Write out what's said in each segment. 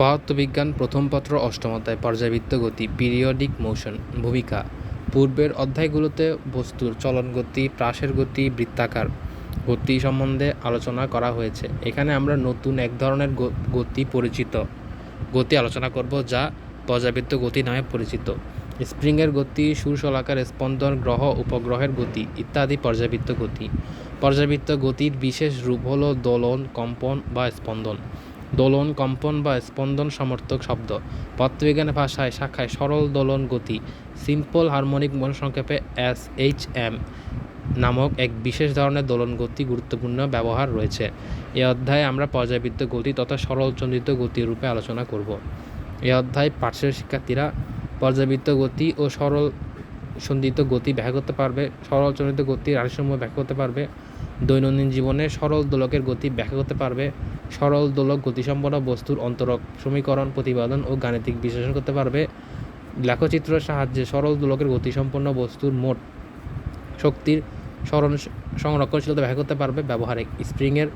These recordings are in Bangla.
পদার্থবিজ্ঞান প্রথম পত্র অষ্টম অধ্যায় পর্যাবৃত্ত গতি, পিরিয়ডিক মোশন, ভূমিকা। পূর্বের অধ্যায়গুলোতে বস্তুর চলন গতি প্রাসের গতি, বৃত্তাকার গতি সম্বন্ধে আলোচনা করা হয়েছে। এখানে আমরা নতুন এক ধরনের গতি পরিচিত গতি আলোচনা করব যা পর্যাবৃত্ত গতি নামে পরিচিত। স্প্রিংয়ের গতি সুরশলাকার স্পন্দন, গ্রহ, উপগ্রহের গতি ইত্যাদি পর্যাবৃত্ত গতি। পর্যাবৃত্ত গতির বিশেষ রূপ হলো দোলন, কম্পন বা স্পন্দন। দোলন, কম্পন বা স্পন্দন সমর্থক শব্দ। পদার্থবিজ্ঞানের ভাষায় শাখায় সরল দোলন গতি, সিম্পল হারমোনিক মন সংক্ষেপে এস এইচ এম নামক এক বিশেষ ধরনের দোলন গতি গুরুত্বপূর্ণ ব্যবহার রয়েছে। এই অধ্যায়ে আমরা পর্যাবৃত্ত গতি তথা সরল সরলচন্দ্রিত গতি রূপে আলোচনা করব। এই অধ্যায় পার্শ্বের শিক্ষার্থীরা পর্যাবৃত্ত গতি ও সরল সন্ধিত গতি ব্যাখ্যা করতে পারবে সরল সরলচন্দ্রিত গতি রাশিসমূহ ব্যাখ্যা করতে পারবে, দৈনন্দিন জীবনে সরল দোলকের গতি ব্যাখ্যা করতে পারবে সরল, দোলক, গতিসম্পন্ন বস্তুর অন্তরক, সমীকরণ, প্রতিপাদন ও গাণিতিক বিশ্লেষণ করতে পারবে। লেখচিত্রের সাহায্যে সরল, দোলকের গতিসম্পন্ন বস্তুর মোট শক্তির স্মরণ সংরক্ষণশীলতা ব্যাখ্যা করতে পারবে ব্যবহারিক স্প্রিংয়ের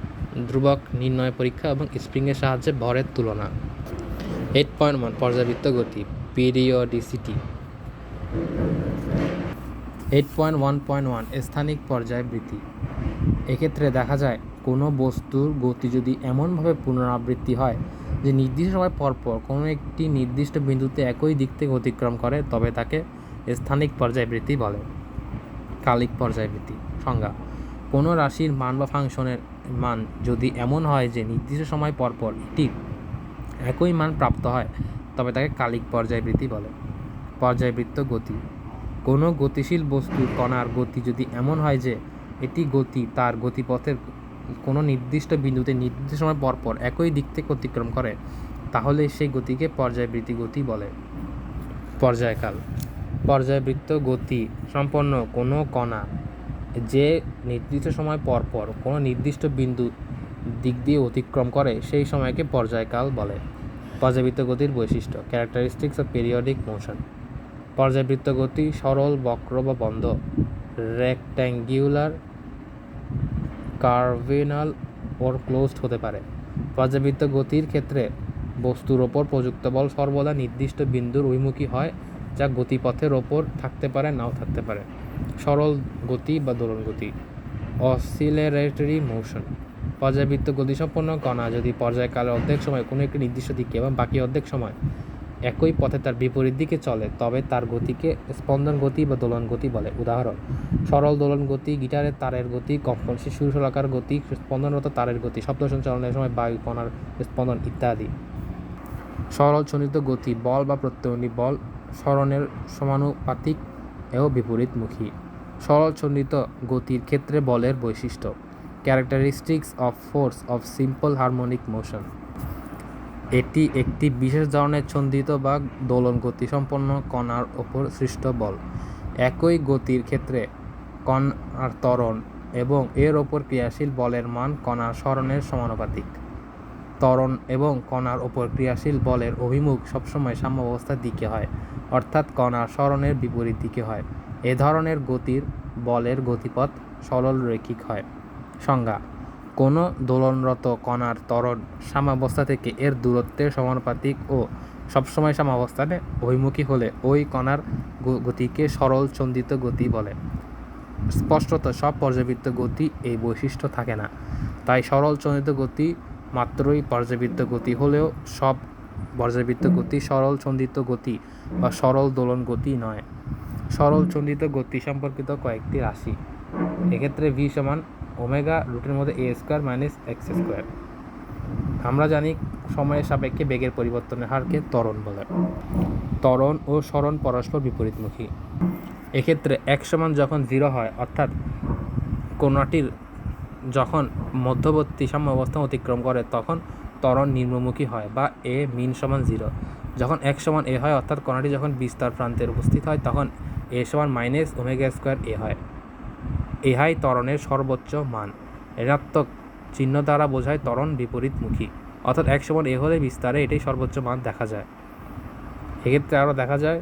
ধ্রুবক নির্ণয় পরীক্ষা এবং স্প্রিংয়ের সাহায্যে ভরের তুলনা। এইট পয়েন্ট ওয়ান পর্যাবৃত্ত গতি periodicity eight point one point one স্থানিক পর্যায় পর্যায়বৃত্তি। এক্ষেত্রে দেখা যায় কোনো বস্তুর গতি যদি এমনভাবে পুনরাবৃত্তি হয় যে নির্দিষ্ট সময় পরপর কোনো একটি নির্দিষ্ট বিন্দুতে একই দিক থেকে অতিক্রম করে, তবে তাকে স্থানিক পর্যায়বৃত্তি বলে। কালিক পর্যায়বৃত্তি সংজ্ঞা। কোনো রাশির মান বা ফাংশনের মান যদি এমন হয় যে নির্দিষ্ট সময় পরপর এটি একই মান প্রাপ্ত হয়, তবে তাকে কালিক পর্যায়বৃত্তি বলে। পর্যায়বৃত্ত গতি। কোনো গতিশীল বস্তুর কণার গতি যদি এমন হয় যে এটি গতি, তার গতিপথের কোনো নির্দিষ্ট বিন্দুতে নির্দিষ্ট সময় পরপর একই দিক থেকে অতিক্রম করে, তাহলে সেই গতিকে পর্যায়বৃত্তি গতি বলে। পর্যায়কাল। পর্যায়বৃত্ত গতি সম্পন্ন কোনো কণা যে নির্দিষ্ট সময় পর পর কোনো নির্দিষ্ট বিন্দু দিক দিয়ে অতিক্রম করে, সেই সময়কে পর্যায়কাল বলে। পর্যাবৃত্ত গতির বৈশিষ্ট্য ক্যারেক্টারিস্টিক্স অফ পেরিয়ডিক মোশন পর্যাবৃত্ত গতি সরল, বক্র বা বন্ধ রেক্ট্যাঙ্গুলার কার্ভিনাল ওর ক্লোজড হতে পারে। পর্যাবৃত্ত গতির ক্ষেত্রে বস্তুর ওপর প্রযুক্ত বল সর্বদা নির্দিষ্ট বিন্দুর অভিমুখী হয়, যা গতিপথের ওপর থাকতে পারে, নাও থাকতে পারে। সরল গতি বা দোলন গতি। Oscillatory motion. পর্যাবৃত্ত গতিসম্পন্ন কণা যদি পর্যায়কালের অর্ধেক সময় কোনো একটি নির্দিষ্ট দিকে এবং বাকি অর্ধেক সময় একই পথে তার বিপরীত দিকে চলে, তবে তার গতিকে স্পন্দন গতি বা দোলন গতি বলে। উদাহরণ, সরল দোলন গতি, গিটারের তারের গতি, কম্পন শিশুর শলাকার গতি, স্পন্দনরত তারের গতি, শব্দ সঞ্চালনের সময় বায়ু, কণার স্পন্দন ইত্যাদি। সরল চলিত গতি, বল বা প্রত্যয়নী বল, স্মরণের সমানুপাতিক ও বিপরীতমুখী। সরল চলিত গতির ক্ষেত্রে বলের বৈশিষ্ট্য characteristics of force of simple harmonic motion এটি একটি বিশেষ ধরনের ছন্দিত বা দোলন গতি সম্পন্ন কণার ওপর সৃষ্ট বল। একই গতির ক্ষেত্রে কণার ত্বরণ এবং এর ওপর ক্রিয়াশীল বলের মান কণার স্মরণের সমানুপাতিক। ত্বরণ এবং কণার ওপর ক্রিয়াশীল বলের অভিমুখ সবসময় সাম্যাবস্থার দিকে হয়, অর্থাৎ কণার স্মরণের বিপরীত দিকে হয়। এ ধরনের গতির বলের গতিপথ সরল রৈখিক হয়। সংজ্ঞা কোনো দোলনরত কণার ত্বরণ সাম্যাবস্থা থেকে এর দূরত্বের সমানুপাতিক ও সবসময় সাম্যাবস্থানে অভিমুখী হলে ওই কণার গতিকে সরল চন্দিত গতি বলে। স্পষ্টত সব পর্যাবৃত্ত গতি এই বৈশিষ্ট্য থাকে না। তাই সরল চন্দিত গতি মাত্রই পর্যাবৃত্ত গতি হলেও সব পর্যাবৃত্ত গতি সরল চন্দিত গতি বা সরল দোলন গতি নয়। সরল চন্দিত গতি সম্পর্কিত কয়েকটি রাশি। এক্ষেত্রে ভি সমান ওমেগা রুটের মধ্যে A square minus X square. আমরা জানি সময়ের সাপেক্ষে বেগের পরিবর্তনের হারকে ত্বরণ বলে। ত্বরণ ও সরণ পরস্পর বিপরীতমুখী। এক্ষেত্রে এক সমান যখন জিরো হয়, অর্থাৎ কোনটির যখন মধ্যবর্তী সাম্য অবস্থান অতিক্রম করে, তখন ত্বরণ নিম্নমুখী হয় বা এ মিন সমান জিরো। যখন এক সমান এ হয়, অর্থাৎ কণাটি যখন বিস্তার প্রান্তে উপস্থিত হয়, তখন এ সমান মাইনাস ওমেগা স্কোয়ার এ হয়। ইহাই ত্বরণের সর্বোচ্চ মান। ঋণাত্মক চিহ্ন দ্বারা বোঝায় ত্বরণ বিপরীতমুখী। অর্থাৎ এক সমান এ হলে বিস্তারে এটাই সর্বোচ্চ মান দেখা যায়। এক্ষেত্রে আরও দেখা যায়,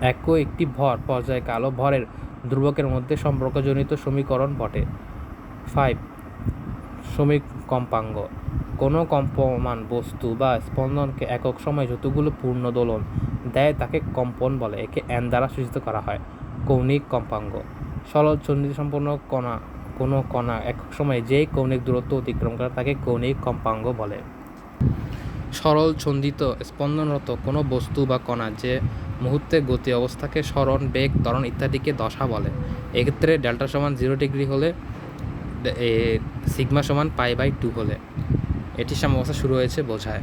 একই একটি ভর, পর্যায় কালো ভরের ধ্রুবকের মধ্যে সম্পর্কজনিত সমীকরণ বটে। ফাইভ শ্রমিক সমীকম্পাঙ্গ কোনো কম্পমান বস্তু বা স্পন্দনকে একক সময় যতগুলো পূর্ণ দোলন দেয় তাকে কম্পন বলে, একে অ্যান দ্বারা সূচিত করা হয়। কৌণিক কম্পাঙ্গ সরল চন্ডী সম্পন্ন কণা, কোনো কণা একক সময়ে যেই কৌণিক দূরত্ব অতিক্রম করে তাকে কৌণিক কম্পাঙ্গ বলে। সরল ছন্দিত স্পন্দনরত কোনো বস্তু বা কণা যে মুহূর্তে গতি অবস্থাকে স্মরণ, বেগ, ত্বরণ ইত্যাদিকে দশা বলে। এক্ষেত্রে ডেল্টা সমান জিরো ডিগ্রি হলে সিগমা সমান পাই বাই টু হলে। এটি সাম্যাবস্থা শুরু হয়েছে বোঝায়।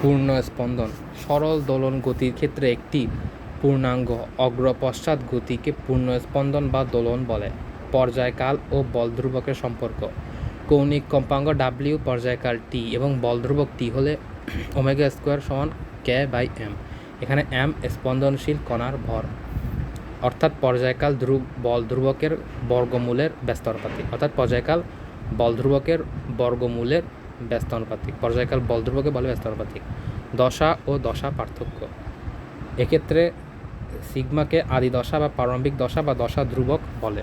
পূর্ণ স্পন্দন সরল দোলন গতির ক্ষেত্রে একটি পূর্ণাঙ্গ অগ্র পশ্চাৎ গতিকে পূর্ণ স্পন্দন বা দোলন বলে, পর্যায়কাল ও বল ধ্রুবকের সম্পর্ক। কৌণিক কম্পাঙ্গ ডাব্লিউ পর্যায়কাল টি এবং বল ধ্রুবক টি হলে ওমেগা স্কোয়ার সমান কে বাই এম এখানে এম স্পন্দনশীল কণার ভর। অর্থাৎ পর্যায়কাল ধ্রুব বল ধ্রুবকের বর্গমূলের ব্যস্ত অর্থাৎ পর্যায়কাল বল ধ্রুবকের বর্গমূলের ব্যস্ত পর্যায়কাল বল ধ্রুবকে বলে ব্যস্ত দশা ও দশা পার্থক্য। এক্ষেত্রে সিগমাকে আদি দশা বা প্রারম্ভিক দশা বা দশা ধ্রুবক বলে।